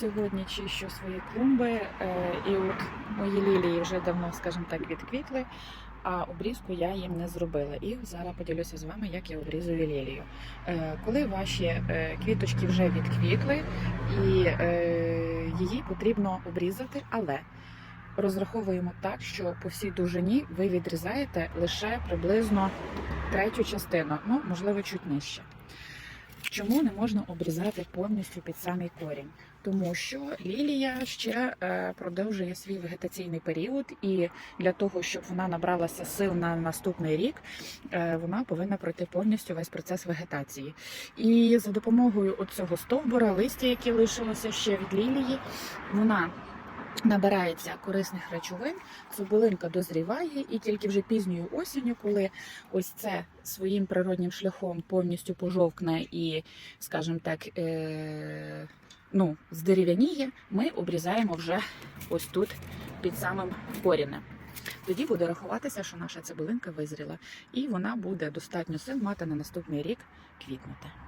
Сьогодні чищу свої клумби, е, і от мої лілії вже давно, скажімо так, відквітли, а обрізку я їм не зробила. І зараз поділюся з вами, як я обрізую лілію. Е, Коли ваші е, квіточки вже відквітли, і її потрібно обрізати, але розраховуємо так, що по всій довжині ви відрізаєте лише приблизно третю частину, ну можливо, чуть нижче. Чому не можна обрізати повністю під самий корінь? Тому що лілія ще е, продовжує свій вегетаційний період, і для того, щоб вона набралася сил на наступний рік, е, вона повинна пройти повністю весь процес вегетації. І за допомогою оцього стовбура, листя, яке лишилося ще від лілії, вона набирається корисних речовин, цибулинка дозріває, і тільки вже пізньою осінню, коли ось це своїм природнім шляхом повністю пожовкне і, скажімо так, е- ну, здерев'яніє, ми обрізаємо вже ось тут під самим корінем. Тоді буде рахуватися, що наша цибулинка визріла, і вона буде достатньо сил мати на наступний рік квітнути.